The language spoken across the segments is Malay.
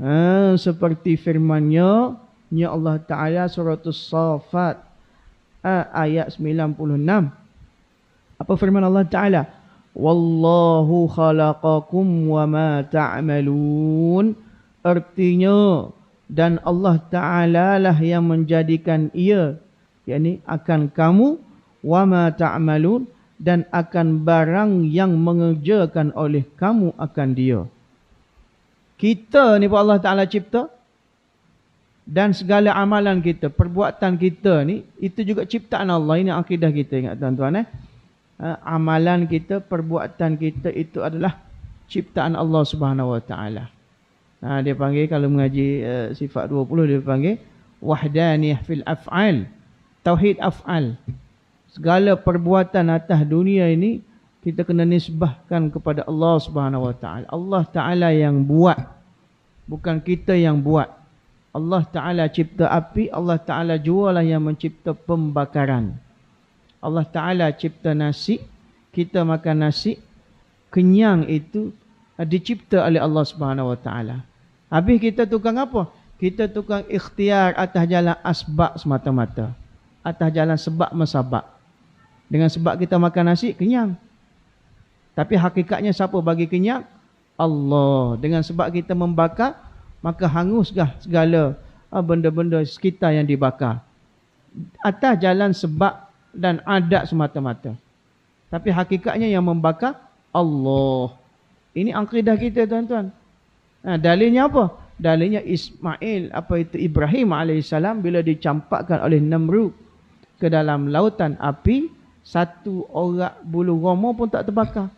Ha, seperti firman-Nya ya Allah Taala surah As-Saffat ayat 96. Apa firman Allah Taala? Wallahu khalaqakum wa ma ta'malun. Artinya dan Allah Taala lah yang menjadikan ia yakni akan kamu wa ma ta'malun dan akan barang yang mengerjakan oleh kamu akan dia. Kita ni pun Allah Ta'ala cipta. Dan segala amalan kita, perbuatan kita ni, itu juga ciptaan Allah. Ini akidah kita ingat tuan-tuan eh. Ha, amalan kita, perbuatan kita itu adalah ciptaan Allah Subhanahu Wa Ta'ala. Ha, dia panggil kalau mengaji uh, sifat 20 dia panggil wahdaniyah fil af'al. Tauhid af'al. Segala perbuatan atas dunia ini kita kena nisbahkan kepada Allah Subhanahu Wa Taala. Allah Taala yang buat, bukan kita yang buat. Allah Taala cipta api, Allah Taala jualah yang mencipta pembakaran. Allah Taala cipta nasi, kita makan nasi, kenyang itu dicipta oleh Allah Subhanahu Wa Taala. Habis kita tukang apa? Kita tukang ikhtiar atas jalan asbab semata-mata. Atas jalan sebab mesabab. Dengan sebab kita makan nasi, kenyang. Tapi hakikatnya siapa bagi kenyang? Allah. Dengan sebab kita membakar, maka hanguslah segala ah, benda-benda sekitar yang dibakar. Atas jalan sebab dan adat semata-mata. Tapi hakikatnya yang membakar, Allah. Ini akidah kita tuan-tuan. Nah, dalilnya apa? Dalilnya Ismail, apa itu Ibrahim AS bila dicampakkan oleh Namrud ke dalam lautan api, satu orang bulu roma pun tak terbakar.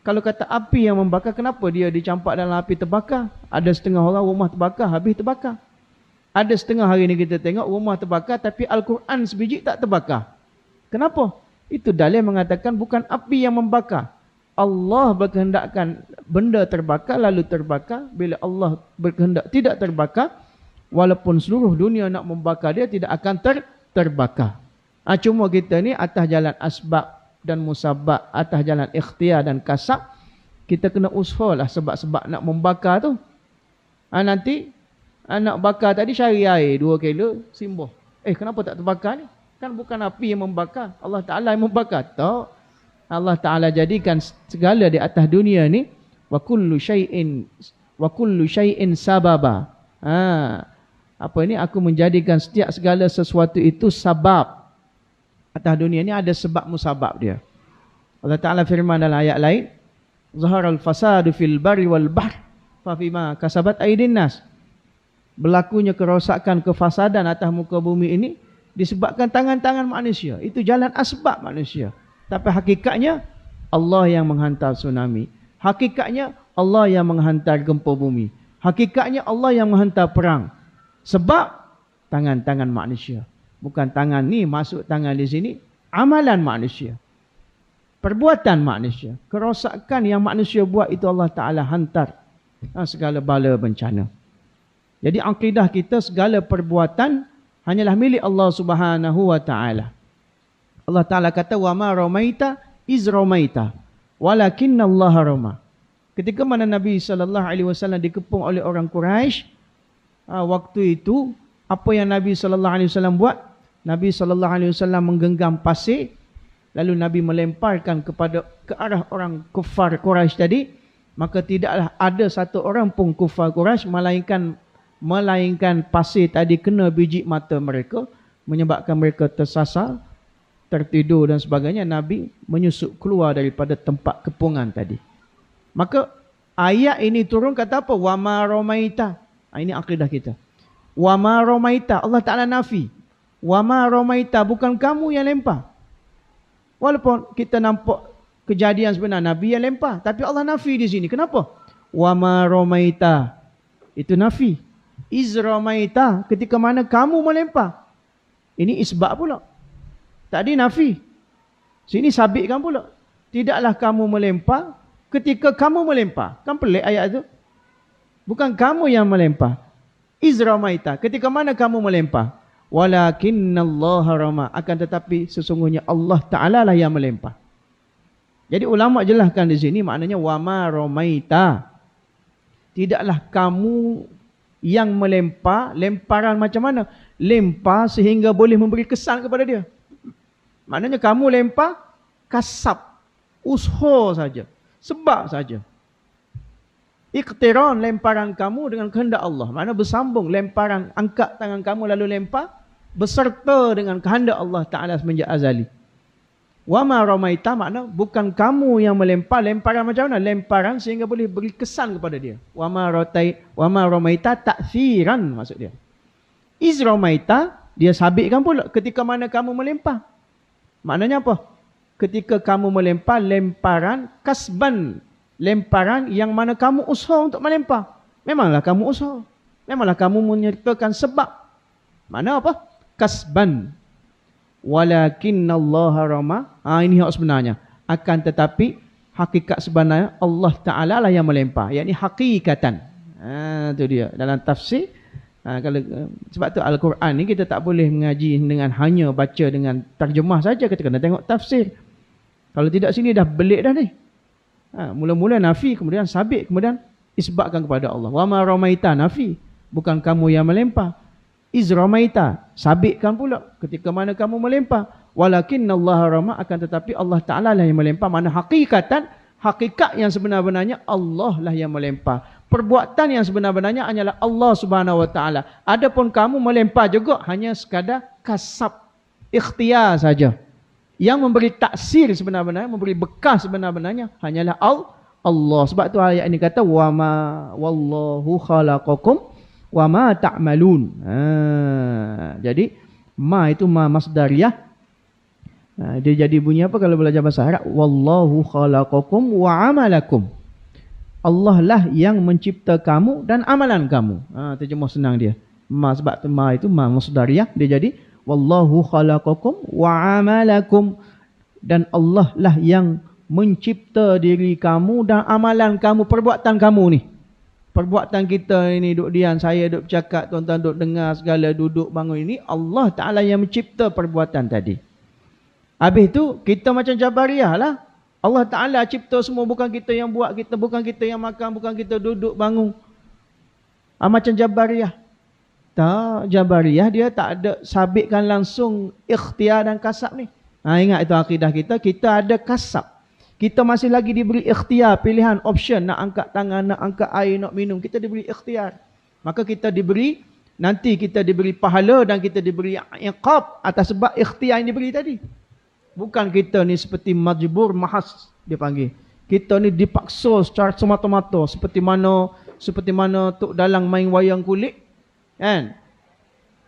Kalau kata api yang membakar, kenapa dia dicampak dalam api terbakar? Ada setengah orang rumah terbakar, habis terbakar. Ada setengah hari ini kita tengok rumah terbakar, tapi Al-Quran sebiji tak terbakar. Kenapa? Itu dalil mengatakan bukan api yang membakar. Allah berkehendakkan benda terbakar, lalu terbakar. Bila Allah berkehendak tidak terbakar, walaupun seluruh dunia nak membakar dia, tidak akan ter terbakar. Ha, cuma kita ni atas jalan asbab dan musabak atas jalan ikhtiar dan kasab kita kena usahalah sebab-sebab nak membakar tu. Ha, nanti anak ha, bakar tadi cari air dua kilo simbuh eh kenapa tak terbakar ni? Kan bukan api yang membakar Allah Ta'ala yang membakar. Tak. Allah Ta'ala jadikan segala di atas dunia ni wa kullu syai'in wa kullu syai'in sababa. Ha, apa ini aku menjadikan setiap segala sesuatu itu sabab atas dunia ni ada sebab musabab dia. Allah Ta'ala firman dalam ayat lain, Zaharal fasadu fil bari wal bahr, fafima kasabat aidin nas. Berlakunya kerosakan, kefasadan atas muka bumi ini, disebabkan tangan-tangan manusia. Itu jalan asbab manusia. Tapi hakikatnya, Allah yang menghantar tsunami. Hakikatnya, Allah yang menghantar gempa bumi. Hakikatnya, Allah yang menghantar perang. Sebab, tangan-tangan manusia. Bukan tangan ni masuk tangan di sini. Amalan manusia. Perbuatan manusia. Kerosakan yang manusia buat itu Allah Ta'ala hantar. Ha, segala bala bencana. Jadi akidah kita segala perbuatan hanyalah milik Allah Subhanahu Wa Ta'ala. Allah Ta'ala kata, Wa ma ramaita iz ramaita. Walakin Allah rama. Ketika mana Nabi SAW dikepung oleh orang Quraisy, ha, waktu itu apa yang Nabi SAW buat? Nabi sallallahu alaihi wasallam menggenggam pasir lalu Nabi melemparkan kepada ke arah orang kufar Quraisy tadi maka tidaklah ada satu orang pun kufar Quraisy melainkan melainkan pasir tadi kena biji mata mereka menyebabkan mereka tersasar tertidur dan sebagainya. Nabi menyusup keluar daripada tempat kepungan tadi. Maka ayat ini turun kata apa? Wama romaita. Ah, ini akidah kita. Wama romaita. Allah Taala nafi Wama romaita bukan kamu yang lempar. Walaupun kita nampak kejadian sebenar Nabi yang lempar. Tapi Allah nafi di sini. Kenapa? Wama romaita. Itu nafi. Iz romaita ketika mana kamu melempar. Ini isbak pula. Tadi nafi. Sini sabitkan pula. Tidaklah kamu melempar ketika kamu melempar. Kan pelik ayat itu. Bukan kamu yang melempar. Iz romaita. Ketika mana kamu melempar walakinallaha rama akan tetapi sesungguhnya Allah taala lah yang melempar jadi ulama jelaskan di sini maknanya wama ramaita tidaklah kamu yang melempar, lemparan macam mana? Lempar sehingga boleh memberi kesan kepada dia. Maknanya kamu lempar, kasap, ushur saja. Sebab saja. Iqtiran lemparan kamu dengan kehendak Allah. Mana bersambung lemparan, angkat tangan kamu lalu lempar. Beserta dengan kehendak Allah Ta'ala semenjak azali. Wama ramaita makna bukan kamu yang melempar. Lemparan macam mana? Lemparan sehingga boleh beri kesan kepada dia. Wama rotai, wama ramaita takfiran maksud dia. Iz ramaita, dia sabitkan pula ketika mana kamu melempar. Maknanya apa? Ketika kamu melempar, lemparan kasban lemparan yang mana kamu usaha untuk melempar. Memanglah kamu usaha. Memanglah kamu menyertakan sebab. Mana apa? Kasban. Walakin Allah rama. Ha, ini hak sebenarnya. Akan tetapi hakikat sebenarnya Allah Ta'ala lah yang melempar. Yang ini hakikatan. Ha, itu dia. Dalam tafsir. Ha, kalau, sebab tu Al-Quran ni kita tak boleh mengaji dengan hanya baca dengan terjemah saja. Kita kena tengok tafsir. Kalau tidak sini dah belik dah ni. Ha, mula-mula nafi, kemudian sabit, kemudian isbatkan kepada Allah. Wa ma ramaita nafi. Bukan kamu yang melempar. Iz ramaita. Sabitkan pula ketika mana kamu melempar. Walakin Allah rama akan tetapi Allah Ta'ala lah yang melempar. Mana hakikatan, hakikat yang sebenar-benarnya Allah lah yang melempar. Perbuatan yang sebenar-benarnya hanyalah Allah Subhanahu Wa Ta'ala. Adapun kamu melempar juga hanya sekadar kasab ikhtiar saja yang memberi taksir sebenar-benarnya, memberi bekas sebenar-benarnya hanyalah Allah. Sebab tu ayat ini kata wa ma wallahu khalaqakum wa ma ta'malun. Ha, jadi ma itu ma masdariyah. Ha, dia jadi bunyi apa kalau belajar bahasa Arab? Wallahu khalaqakum wa amalakum. Allah lah yang mencipta kamu dan amalan kamu. Ha, terjemah senang dia. Ma sebab tu ma itu ma masdariyah dia jadi wallahu khalaqakum wa amalakum dan Allah lah yang mencipta diri kamu dan amalan kamu perbuatan kamu ni perbuatan kita ini duk diam saya duk bercakap tuan-tuan duk dengar segala duduk bangun ini Allah taala yang mencipta perbuatan tadi habis tu kita macam jabariah lah Allah taala cipta semua bukan kita yang buat kita bukan kita yang makan bukan kita duduk bangun ah, macam jabariah tak, Jabariyah dia tak ada sabitkan langsung ikhtiar dan kasab ni. Ha, ingat itu akidah kita, kita ada kasab. Kita masih lagi diberi ikhtiar, pilihan, option nak angkat tangan, nak angkat air, nak minum. Kita diberi ikhtiar. Maka kita diberi, nanti kita diberi pahala dan kita diberi iqab atas sebab ikhtiar yang diberi tadi. Bukan kita ni seperti majbur mahas dia panggil. Kita ni dipaksa secara semata-mata seperti mana seperti mana tok dalang main wayang kulit Kan?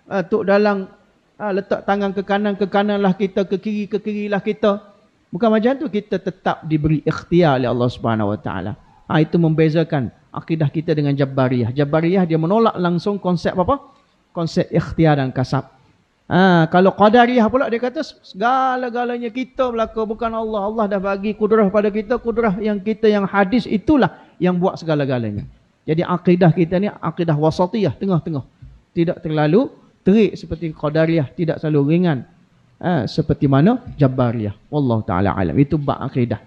Uh, tok dalang uh, letak tangan ke kanan, ke kanan lah kita, ke kiri, ke kiri lah kita. Bukan macam tu, kita tetap diberi ikhtiar oleh Allah Subhanahu Wa Taala. Ha, itu membezakan akidah kita dengan Jabariyah. Jabariyah dia menolak langsung konsep apa? Konsep ikhtiar dan kasab. Ha, kalau Qadariyah pula dia kata segala-galanya kita belaka bukan Allah. Allah dah bagi kudrah pada kita, kudrah yang kita yang hadis itulah yang buat segala-galanya. Jadi akidah kita ni akidah wasatiyah, tengah-tengah tidak terlalu terik seperti qadariyah tidak selalu ringan ha, seperti mana? Jabariyah wallahu taala alam. Itu bab akidah